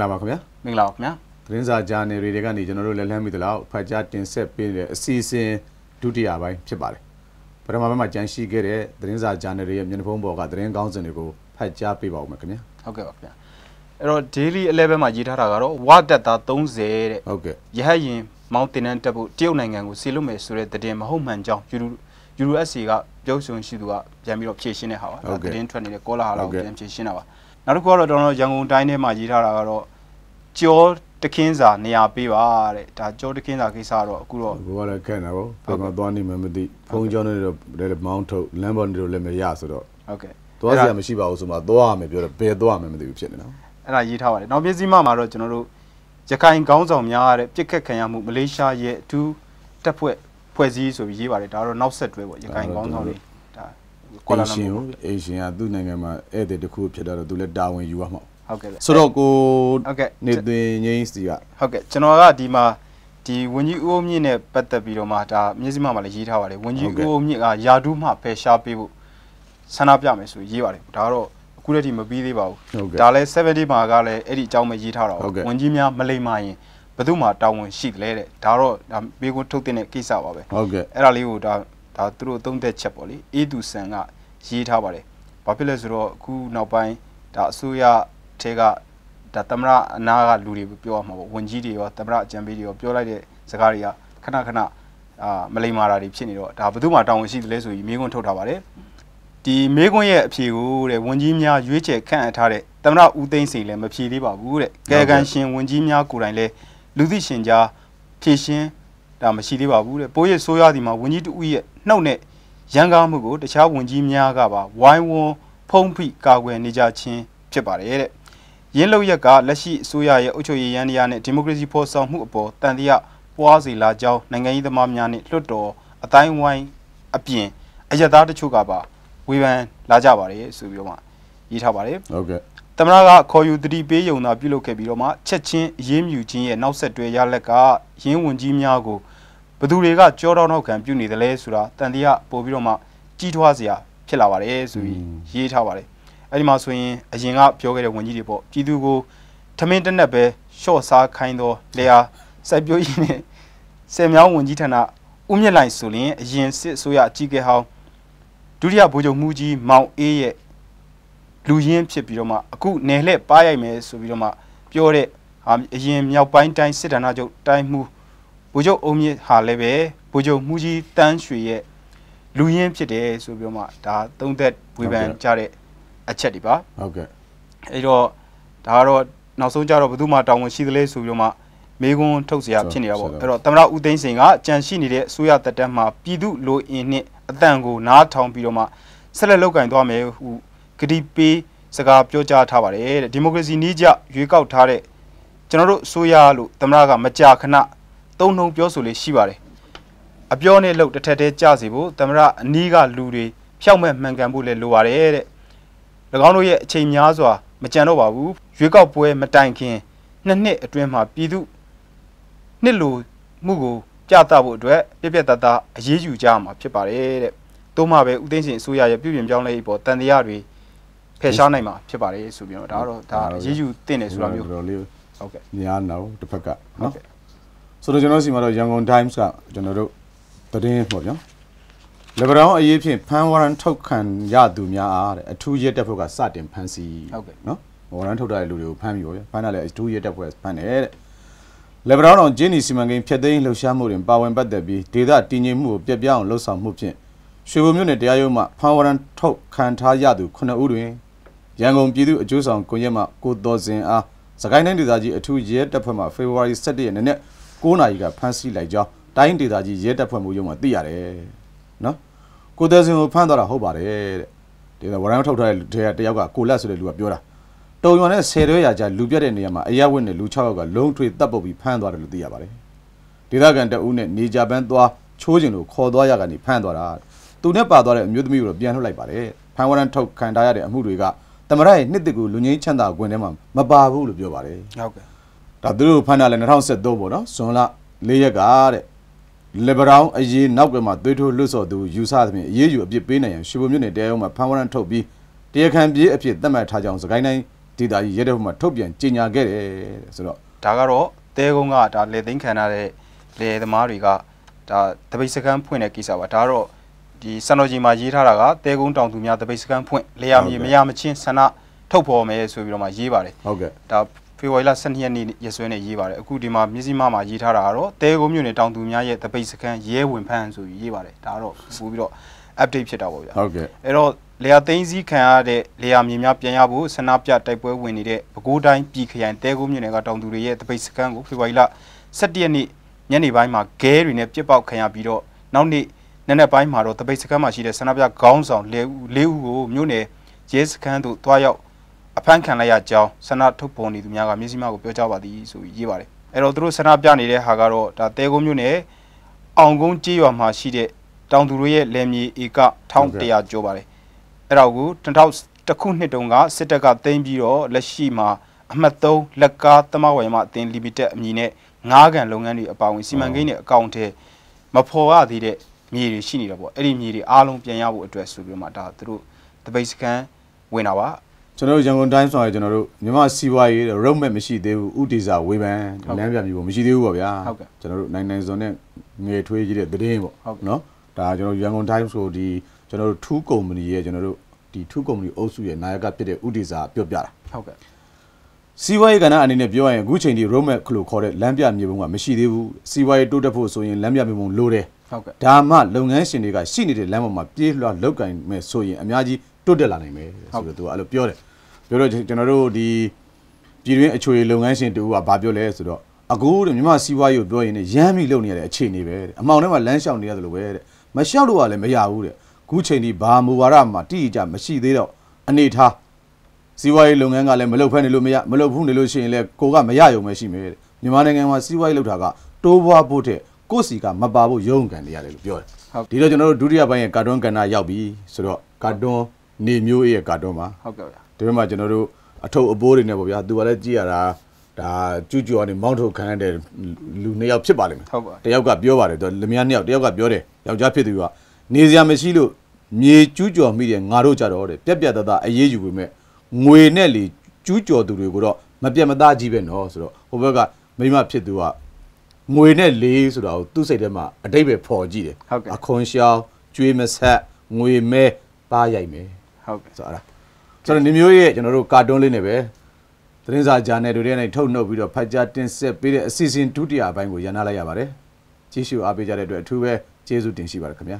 ္ဂလာပါခင်ဗျာမင်္ဂလာပါခင်ဗျာသတင်းစာဂျာနယ်တွေကနေကျွန်တော်တို့လက်လန်းမိသလောက်ဖတ်ကြားတင်ဆက်ပေးတဲ့အစီအစဉ်ဒုတိယပိုင်းဖြစ်ပါတယ်ပထမပိုင်းမှာကြန့်ရှိခဲ့တဲ့သတင်းစာဂျာနယ်တွေရဲ့မျက်နှာဖုံးပေါ်ကသတင်းကောင်းစဉ်တွေကိုဖတ်ကြားပေးပါဦးမယ်ခင်ဗျာဟုတ်ကဲ့ပါခင်ဗျာအဲ့တော့ daily 11မှာရေးထားတာကတော့ဝတက်သား30တဲ့ဟုတ်ကဲ့ရဟတ်ရင်မောင်းတင်နန်းတက်ဖို့တရုတ်နိုင်ငံကိုစီလွတ်မယ်ဆိုတဲ့သတင်းမဟုတ်မှန်ကြောင်း USC ကပြောဆိုရှိသူကပြန်ပြီးတော့ဖြည့်ရှင်းတဲ့ဟာပါဒါသတင်းထွက်နေတဲ့ကောလာဟာလာကိုပြန်ဖြည့်ရှင်းတာပါ နောက်တစ်ခုကတော့ကျွန်တော်ရန်ကုန်တိုင်းထဲမှာရေးထားတာကတော့ကြောတခင်းစာနေရာပေးပါတဲ့ဒါကြောတခင်းစာကိစ္စကတော့အခုတော့ဘိုးကလည်းခက်နေပါဘောဘယ်မှာသွားနေမှမသိဖုန်းကြောင်းတွေတော့လည်းမောင်းထုတ်လမ်းပေါ်တွေလည်းမရဆိုတော့ဟုတ်ကဲ့သွားစရာမရှိပါဘူးဆိုမှသွားရမယ်ပြောတော့ဘယ်သွားမှမသိဘူးဖြစ်နေနော်အဲ့ဒါရေးထားပါတယ်နောက်ပြည်စည်းမမှာတော့ကျွန်တော်တို့ရခိုင်ကောင်းဆောင်များတဲ့ပြစ်ခတ်ခံရမှုမလေးရှားရဲ့အထူးတပ်ဖွဲ့ဖွဲ့စည်းဆိုပြီးရေးပါတယ်ဒါတော့နောက်ဆက်တွဲပေါ့ရခိုင်ကောင်းဆောင်တွေဒါ ကွာလာလမ်ရှင်ပူကိုအေရှင်ကသူ့နိုင်ငံမှာဧည့်သည်တစ်ခုဖြစ်တော့သူလည်းတာဝန်ယူရမှာဟုတ်ကဲ့ဆိုတော့ကိုဟုတ်ကဲ့နေသွင်းငိမ့်စီကဟုတ်ကဲ့ကျွန်တော်ကဒီမှာဒီဝန်ကြီးဦးအုံးမြင့်နဲ့ပတ်သက်ပြီးတော့မှဒါမြင်းစည်းမမှာလည်းရေးထားပါတယ်ဝန်ကြီးဦးအုံးမြင့်ကယာဒူးမှဖယ်ရှားပေးဖို့ဆန္ဒပြမယ်ဆိုရေးပါတယ်ဒါကတော့အခုတည်းကမပြီးသေးပါဘူးဟုတ်ကဲ့ဒါလဲ70မှာကလည်းအဲ့ဒီအကြောင်းပဲရေးထားတာဟုတ်ကဲ့ဝန်ကြီးများမလိမ္မာရင်ဘယ်သူမှတာဝန်ရှိတယ်လေတဲ့ဒါတော့ဒါဘေးကွန်းထုတ်တဲ့ကိစ္စပါပဲဟုတ်ကဲ့အဲ့ဒါလေးကိုဒါ ဒါသူတို့သုံးသက်ချက်ပေါ့လေအေးသူဆန်ကရေးထားပါတယ်ဘာဖြစ်လဲဆိုတော့အခုနောက်ပိုင်းဒါအစိုးရထဲကဒါသမရအနာကလူတွေပြောရမှာပေါ့ဝန်ကြီးတွေရောသမရအကြံပေးတွေရောပြောလိုက်တဲ့စကားတွေကခဏခဏအာမလိမ္မာတာတွေဖြစ်နေတော့ဒါဘယ်သူမှတောင်းဝန်ရှိတယ်လဲဆိုပြီးမိကွန်းထုတ်ထားပါတယ်ဒီမိကွန်းရဲ့အဖြေကိုတဲ့ဝန်ကြီးများရွေးချယ်ခန့်အပ်ထားတဲ့သမရဦးသိန်းစိန်လည်းမဖြေသေးပါဘူးတဲ့ကဲကန်ရှင်ဝန်ကြီးများကိုယ်တိုင်လည်းလူသိရှင်ကြားဖြေရှင်း ဒါမရှိသေးပါဘူးတဲ့ပိုးရဆိုးရသည်မှာဝန်ကြီးတူဦးရဲ့နှုတ်နဲ့ရန်ကားမှုကိုတခြားဝန်ကြီးများကပါဝိုင်းဝန်းဖုံးဖိကာကွယ်နေကြခြင်းဖြစ်ပါတယ်တဲ့ရင်းလောက်ရက်ကလက်ရှိအစိုးရရဲ့အုပ်ချုပ်ရေးရန်တရားနဲ့ဒီမိုကရေစီဖော်ဆောင်မှုအပေါ်တန်တရားပွားစီလာကြောင်းနိုင်ငံရေးသမားများနဲ့လွှတ်တော်အတိုင်းဝိုင်းအပြင်အယက်သားတချို့ကပါဝေဖန်လာကြပါတယ်ဆိုပြီးတော့မှရေးထားပါတယ်ဟုတ်ကဲ့သမရကခေါ်ယူတတိပေးယုံသာပြုလုပ်ခဲ့ပြီးတော့မှချက်ချင်းအရေးမြူခြင်းရဲ့နောက်ဆက်တွဲရလက်ကရင်းဝင်ကြီးများကို ဘသူတွေကကြောတောင်းနောက်ခံပြုနေတယ်လဲဆိုတာတန်တရားပို့ပြီးတော့မှကြီးထွားစရာဖြစ်လာပါတယ်ဆိုပြီးရေးထားပါတယ်အဲ့ဒီမှာဆိုရင်အရင်ကပြောခဲ့တဲ့ဝန်ကြီးတွေပေါ့ပြည်သူကိုထမင်းတက်နက်ပဲရှော့စားခိုင်းတော့လေယာစိုက်ပျိုးရေးနဲ့ဆယ်မြောင်းဝန်ကြီးဌာနဦးမြင့်လိုက်ဆိုရင်အရင်စစ်အစိုးရအကြီးအကဲဟောင်းဒုတိယဗိုလ်ချုပ်မှုကြီးမောင်အေးရဲ့လူရင်းဖြစ်ပြီးတော့မှအခုနယ်လှည့်ပါရိုက်မယ်ဆိုပြီးတော့မှပြောတဲ့ဟာအရင်မြောက်ပိုင်းတိုင်းစစ်ဌာနချုပ်တိုင်းမှု ဗိုလ်ချုပ်အုံမြင့်ဟာလည်းပဲဗိုလ်ချုပ်မှုကြီးတန်းရွှေရဲ့လူရင်းဖြစ်တယ်ဆိုပြီးတော့မှဒါသုံးသက်ဝေဖန်ကြတဲ့အချက်တွေပါ ဟုတ်ကဲ့ အဲ့တော့ဒါကတော့နောက်ဆုံးကြတော့ဘယ်သူမှတာဝန်ရှိသလဲဆိုပြီးတော့မှမေကွန်းထုတ်เสียဖြစ်နေတာပေါ့အဲ့တော့သမရဦးသိန်းစိန်ကကြံရှိနေတဲ့အစိုးရတက်တန်းမှာပြည်သူလိုအင်နဲ့အတန်ကိုနားထောင်ပြီးတော့မှဆက်လက်လုပ်ကင်သွားမယ်ဟူဂတိပေးစကားပြောကြားထားပါတယ်တဲ့ဒီမိုကရေစီနည်းကျရွေးကောက်ထားတဲ့ကျွန်တော်တို့အစိုးရလို့သမရကမကြာခဏ သုံးနှုံပြောဆိုလေးရှိပါတယ်အပြောနဲ့လှုပ်တစ်ထက်တည်းကြစီဖို့သမရအနီးကလူတွေဖြောက်မဲ့မှန်ကန်ဖို့လည်းလိုပါတယ်တဲ့၎င်းတို့ရဲ့အချိန်များစွာမကြံတော့ပါဘူးရွေးကောက်ပွဲမတိုင်ခင်နှစ်နှစ်အတွင်းမှာပြည်သူနှစ်လိုမှုကိုပြသဖို့အတွက်ပြက်ပြက်တသားအရေးယူကြမှာဖြစ်ပါတယ်တဲ့။သို့မှပဲဥသိမ်းစင်အစိုးရရဲ့ပြည်ပြင်ပြောင်းလဲရေးပေါ်တန်တရားတွေဖယ်ရှားနိုင်မှာဖြစ်ပါတယ်ဆိုပြီးတော့ဒါကတော့ဒါအရေးယူတင်တယ်ဆိုတာမျိုးတော်တော်လေးဟုတ်ကဲ့ညာနောက်တစ်ဖက်ကဟုတ်နော်ကဲ့ ဆိုတော့ကျွန်တော်စီမှာတော့ရန်ကုန် Times ကကျွန်တော်တို့သတင်းပေါ့ဗျာလေဗရောင်းအရေးဖြင့်ဖန်ဝရန်ထုတ်ခံရသူများအားတဲ့အထူးရဲတပ်ဖွဲ့ကစတင်ဖမ်းဆီးဟုတ်ကဲ့နော်ဝရန်ထုတ်တဲ့လူတွေကိုဖမ်းပြီးပေါ့ဗျာဖမ်းတာလည်းအထူးရဲတပ်ဖွဲ့ဖမ်းတယ်တဲ့လေဗရောင်းတော်ဂျင်းနီစီမံကိန်းဖျက်သိမ်းလှုပ်ရှားမှုတွင်ပါဝင်ပတ်သက်ပြီးဒေသတည်ငြိမ်မှုကိုပြပြအောင်လှုပ်ဆောင်မှုဖြင့်ရွှေဘုံမြို့နယ်တရားရုံးမှဖန်ဝရန်ထုတ်ခံထားရသူ9ဦးတွင်ရန်ကုန်ပြည်သူ့အကျိုးဆောင်ကွန်ရက်မှကိုတော်စင်အားစကိုင်းတိုင်းဒေသကြီးအထူးရဲတပ်ဖွဲ့မှဖေဖော်ဝါရီ17ရက်နေ့နဲ့ 9နာရီကဖမ်းဆီးလိုက်ကြောင်းတိုင်းဒေသကြီးရဲတပ်ဖွဲ့မှရုံးမှသိရတယ်နော်ကိုတော်စင်ကိုဖမ်းသွားတာဟုတ်ပါတယ်တဲ့ဒီဝရန်ထုတ်ထားတဲ့လူတွေကတယောက်ကကိုလက်ဆိုတဲ့လူကပြောတာတုံရွံနဲ့10ရွဲရာကြာလူပြတ်တဲ့နေရာမှာအရက်ဝတ်နဲ့လူ6ယောက်ကလုံးထွေတပ်ပုတ်ပြီးဖမ်းသွားတယ်လို့သိရပါတယ်ဒေသခံတအုပ်နဲ့နေကြပန်းသွားချိုးကျင်လို့ခေါ်သွားရကနေဖမ်းသွားတာသူနဲ့ပါသွားတဲ့အမျိုးသမီးကိုတော့ပြန်ထုတ်လိုက်ပါတယ်ဖမ်းဝရန်ထုတ်ခံထားရတဲ့အမှုတွေကတမရရဲ့နှစ်တကူလူငင်းချမ်းသာခွင့်ထဲမှာမပါဘူးလို့ပြောပါတယ်ဟုတ်ကဲ့ ဒါသူတို့ဖမ်းတာလဲ2013ပေါ့နော်ဇွန်လ၄ရက်ကတဲ့လေဘရောင်းအရေးနောက်ကမှသွေးထိုးလွတ်စော်သူယူဆသဖြင့်အရေးယူအပြစ်ပေးနိုင်ရန်ရွှေဘုံမြို့နယ်တရားရုံးမှာဖမ်းဝရမ်းထုတ်ပြီးတရားခံပြေးအဖြစ်သတ်မှတ်ထားကြောင်းစကိုင်းတိုင်းဒေတာကြီးရဲတပ်ဖွဲ့မှထုတ်ပြန်ကြေညာခဲ့တယ်တဲ့ဆိုတော့ဒါကတော့တဲကုန်းကဒါလေသိန်းခံရတဲ့လေသမားတွေကဒါတပိတ်စကန်ဖွင့်တဲ့ကိစ္စပါဒါကတော့ဒီစံတော်ကြီးမှာရေးထားတာကတဲကုန်းတောင်သူများတပိတ်စကန်ဖွင့်လေယာမြေမရမချင်းဆန္ဒထုတ်ဖော်မယ်ဆိုပြီးတော့မှရေးပါတယ်ဟုတ်ကဲ့ဒါ ဖေဖော်ဝါရီလ12ရက်နေ့ရက်စွဲနဲ့ရေးပါတယ်အခုဒီမှာမြစည်းမမှာရေးထားတာကတော့တဲကုန်းမြို့နယ်တောင်သူများရဲ့တပိတ်စကန်ရဲဝင်ဖန်းဆိုပြီးရေးပါတယ်ဒါကတော့ပို့ပြီးတော့ update ဖြစ်တာပေါ့ဗျာဟုတ်ကဲ့အဲ့တော့လေယာသိန်းစည်းခံရတဲ့လေယာမြေများပြန်ရဖို့ဆန္ဒပြတိုက်ပွဲဝင်နေတဲ့ပဲခူးတိုင်းပြည်ခရိုင်တဲကုန်းမြို့နယ်ကတောင်သူတွေရဲ့တပိတ်စခန်းကိုဖေဖော်ဝါရီလ17ရက်နေ့ညနေပိုင်းမှာဂဲတွေနဲ့ပြစ်ပေါက်ခံရပြီးတော့နောက်နေ့နက်နက်ပိုင်းမှာတော့တပိတ်စခန်းမှာရှိတဲ့ဆန္ဒပြခေါင်းဆောင်၄ဦး၄ဦးကိုမြို့နယ်ရဲစခန်းသို့တွားရောက် အဖမ်းခံလိုက်ရကြောင်းဆန္ဒထုတ်ပေါ်နေသူများကမျက်စိမှကိုပြောကြားပါသည်ဆိုပြီးရေးပါတယ်အဲ့တော့သူတို့ဆန္ဒပြနေတဲ့ဟာကတော့ဒါတဲကုန်းမြို့နယ်အောင်ကုန်းကြေးရွာမှာရှိတဲ့တောင်သူတွေရဲ့လယ်မြေဧက1100ကျော်ပါတယ်အဲ့တော့ကို2000ခုနှစ်တုန်းကစစ်တပ်ကတင်ပြီးတော့လက်ရှိမှာအမှတ်3လက်ကားသမဝယ်မှအသင် limited အမည်နဲ့ငားကန်လုပ်ငန်းတွေအပါအဝင်စီမံကိန်းတွေအကောင့်ထဲမဖော်ရသေးတဲ့မြေတွေရှိနေတာပေါ့အဲ့ဒီမြေတွေအားလုံးပြန်ရဖို့အတွက်ဆိုပြီးတော့မှဒါသူတို့တပိတ်စကန်ဝင်တာပါ ကျွန်တော်တို့ရန်ကုန်တိုင်းဆောင်ရကျွန်တော်တို့မြန်မာစီးပွားရေး road map မရှိသေးဘူးဥတီစာဝေဖန်လမ်းပြမျိုးမရှိသေးဘူးပေါ့ဗျာကျွန်တော်တို့နိုင်နိုင်စုံနဲ့ငွေထွေးကြီးတဲ့သတင်းပေါ့နော်ဒါကျွန်တော်ရန်ကုန်တိုင်းဆိုဒီကျွန်တော်တို့ထူးကုမ္ပဏီရဲ့ကျွန်တော်တို့ဒီထူးကုမ္ပဏီအုပ်စုရဲ့နာယကဖြစ်တဲ့ဥတီစာပြောပြတာဟုတ်ကဲ့စီးပွားရေးကဏ္ဍအနေနဲ့ပြောရရင်အခုချိန်ဒီ road map ခလို့ခေါ်တဲ့လမ်းပြမြေပုံကမရှိသေးဘူးစီးပွားရေးတိုးတက်ဖို့ဆိုရင်လမ်းပြမြေပုံလိုတယ်ဟုတ်ကဲ့ဒါမှလုပ်ငန်းရှင်တွေကရှိနေတဲ့လမ်းပေါ်မှာပြေးလွှာလောက်ကင်မဲ့ဆိုရင်အများကြီး တိုးတက်လာနိုင်မယ်ဆိုတော့သူကအဲ့လိုပြောတယ်ပြောတော့ကျွန်တော်တို့ဒီပြည်တွင်းအချွေလုပ်ငန်းရှင်တူကဘာပြောလဲဆိုတော့အခုတဲ့မြမစီးပွားရေးကိုပြောရင်ရမ်းပြီးလုပ်နေရတဲ့အခြေအနေပဲတဲ့အမောင်ထဲမှာလမ်းလျှောက်နေရတယ်လို့ပဲတဲ့မလျှောက်လို့ကလည်းမရဘူးတဲ့အခုချိန်ဒီဘာမူဝါဒမှာတိကျမရှိသေးတော့အနေထားစီးပွားရေးလုပ်ငန်းကလည်းမလုပ်ဖက်နေလို့မရမလုပ်ဘူးနေလို့ရှိရင်လည်းကိုကမရယုံပဲရှိမယ်တဲ့မြန်မာနိုင်ငံမှာစီးပွားရေးလုပ်တာကတိုးပွားဖို့တဲ့ကိုယ့်စီကမပါဖို့ရုံးကန်နေရတယ်လို့ပြောတယ်ဟုတ်ဒီတော့ကျွန်တော်တို့ဒုတိယပိုင်းရဲ့ကာတွန်းကဏ္ဍရောက်ပြီဆိုတော့ကာတွန်း နေမျိုးရဲ့ကာတွန်းပါဟုတ်ကဲ့ဗျာဒီဘက်မှာကျွန်တော်တို့အထုပ်အပိုးတွေနဲ့ပေါ့ဗျာသူကလည်းကြည့်ရတာဒါကျူးကျော်နေမောင်းထုတ်ခံရတဲ့လူနှစ်ယောက်ဖြစ်ပါလိမ့်မယ်ဟုတ်ပါတယောက်ကပြောပါတယ်သူလမယားနှစ်ယောက်တယောက်ကပြောတယ်ယောက်ျားဖြစ်သူကနေစရာမရှိလို့မြေကျူးကျော်မိတယ်ငါတို့ကြတော့တဲ့ပြက်ပြက်တသားအေးအေးယူပေမဲ့ငွေနဲ့လေကျူးကျော်သူတွေကိုတော့မပြတ်မသားကြီးပဲနော်ဆိုတော့ဟိုဘက်ကမိမဖြစ်သူကငွေနဲ့လေးဆိုတာကိုသူ့စိတ်ထဲမှာအတိတ်ပဲဖော်ကြည့်တယ်ဟုတ်ကဲ့အခွန်ရှောင်းကျွေးမဆက်ငွေမဲပါရိုက်မယ် ဟုတ်ကဲ့ဆိုတော့အဲ့ဒါဆိုတော့ဒီမျိုးရဲ့ကျွန်တော်တို့ကာတွန်းလေးနဲ့ပဲသတင်းစာဂျာနယ်တွေထဲနဲ့ထုတ်နှုတ်ပြီးတော့ဖတ်ကြားတင်ဆက်ပေးတဲ့အစီအစဉ်ဒုတိယအပိုင်းကိုရန်နာလိုက်ရပါတယ်ကြည့်ရှုအားပေးကြတဲ့အတွက်အထူးပဲကျေးဇူးတင်ရှိပါတယ်ခင်ဗျာ